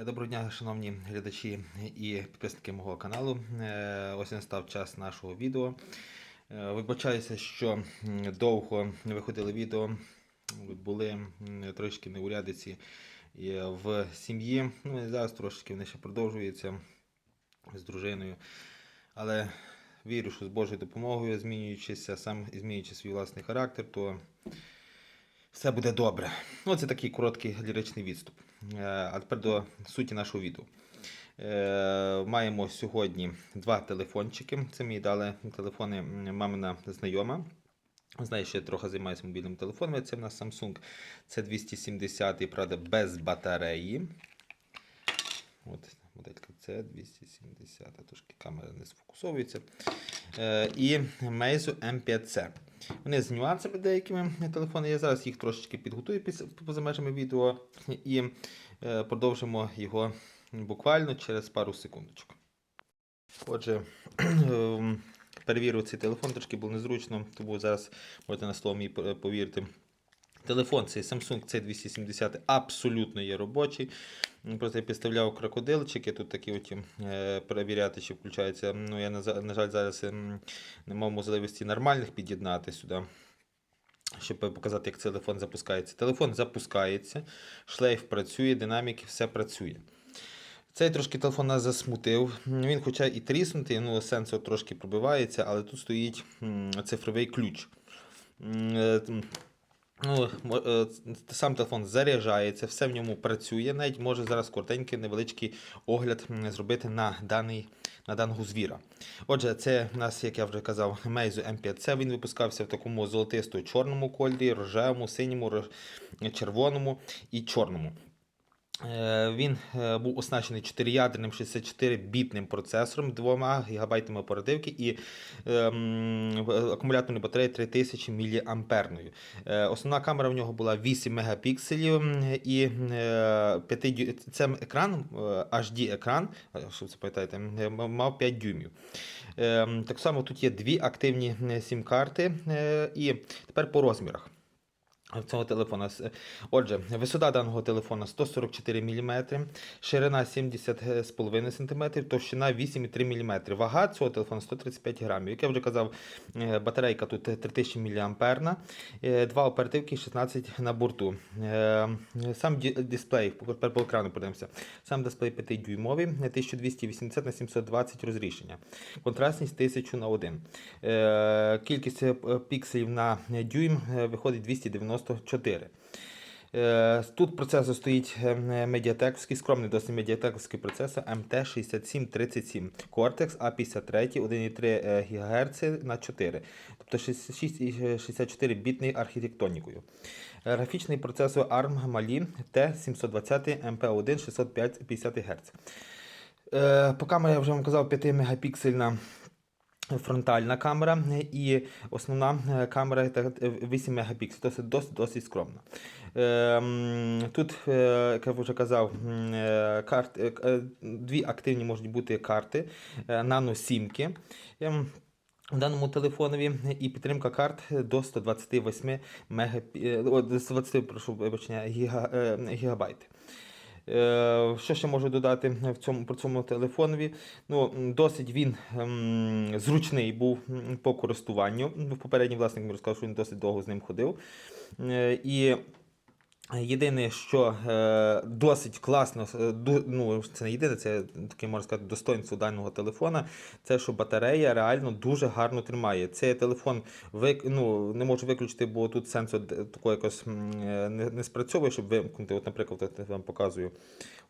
Е, Доброго дня, шановні глядачі і підписники мого каналу. Е, Ось настав час нашого відео. Е, Вибачаюся, що довго не виходили відео. Були трошки неурядиці в сім'ї. Ну і зараз трошки вони ще продовжуються з дружиною. Але вірю, що з Божою допомогою, змінюючися, сам змінюючи свій власний характер, то все буде добре. Ну, це такий короткий ліричний відступ. Е, А тепер до суті нашого відео. Е, Маємо сьогодні два телефончики. Це мені дали телефони мамина знайома. Знає, що я трохи займаюся мобільними телефонами. Це в нас Samsung C270, правда, без батареї. От моделька C270, трошки камера не сфокусовується. Е, і Meizu M5C. Вони з нюансами деякими телефони. Я зараз їх трошечки підготую поза межами відео і е, продовжимо його буквально через пару секундочок. Отже, ем, перевірив цей телефон, трошки було незручно, тому зараз можете на слово мені повірити. Телефон цей Samsung C270 абсолютно є робочий. Просто я підставляв крокодилчики, тут такі от е, перевіряти, чи включається. Ну, я, на, жаль, зараз ем, не мав можливості нормальних під'єднати сюди. Щоб показати, як телефон запускається. Телефон запускається, шлейф працює, динаміки, все працює. Цей трошки телефон нас засмутив. Він, хоча і тріснутий, ну, сенсор трошки пробивається, але тут стоїть цифровий ключ. Ну, е, сам телефон заряджається, все в ньому працює. Навіть може зараз коротенький невеличкий огляд зробити на, даний, на даного звіра. Отже, це в нас, як я вже казав, Meizu M5C. Він випускався в такому золотисто-чорному кольорі, рожевому, синьому, червоному і чорному. Е, Він е, був оснащений 4-ядерним 64-бітним процесором, 2 ГБ оперативки і ем, в- акумуляторною батареєю 3000 мА. Е, Основна камера в нього була 8 мегапікселів і е, 5 дю... це екран, е, HD-екран, е, що це пам'ятаєте, е, мав 5 дюймів. Ем, Так само тут є дві активні е, сім-карти. е, І тепер по розмірах Цього телефона. Е, отже, висота даного телефона 144 мм, ширина 70,5 е, см, товщина 8,3 мм. Вага цього телефона 135 грамів. Як я вже казав, е, батарейка тут 3000 мА, два оперативки 16 на борту. Сам дисплей, по екрану подивимося. Сам дисплей 5 дюймовий, 1280 на 720 розрішення, контрастність 1000 на 1. Кількість пікселів на дюйм виходить 290. 94. Е, тут процесор стоїть е, медіатековський, скромний досить медіатековський процесор МТ6737 Cortex A53 1,3 е, ГГц на 4, тобто 64 бітний архітектонікою. Графічний процесор ARM Mali T720 MP1 650 Гц. По камері я вже вам казав 5 мегапіксельна фронтальна камера і основна е, камера та- е, 8 мегапікселів, досить, досить, досить скромна. Ем, Тут, е, як я вже казав, е, карт, е, е, дві активні можуть бути карти е, нано-сімки. Ем, В даному телефонові і підтримка карт до 128 мегапі... е, до 120, прошу вибачення, гіга... е, гігабайт. Е, Що ще можу додати в цьому, про цьому телефонові? Ну, досить він ем, зручний був по користуванню. В Попередній власник розказав, що він досить довго з ним ходив. Е, І Єдине, що е, досить класно, е, ну це не єдине, це таке можна сказати достоинство даного телефона. Це що батарея реально дуже гарно тримає. Цей телефон вик, ну, не можу виключити, бо тут сенсор такого якось е, не, спрацьовує, щоб вимкнути. От, наприклад, я вам показую.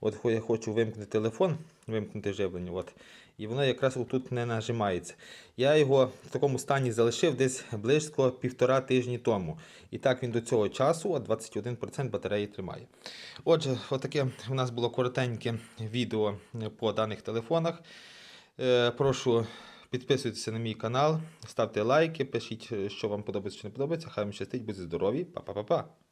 От я хочу вимкнути телефон, вимкнути живлення. От, і воно якраз отут не нажимається. Я його в такому стані залишив десь близько півтора тижні тому. І так він до цього часу, 21% батареї тримає. Отже, отаке у нас було коротеньке відео по даних телефонах. Е, Прошу підписуйтеся на мій канал, ставте лайки, пишіть, що вам подобається чи не подобається. Хай вам щастить, будьте здорові. Па-па-па-па.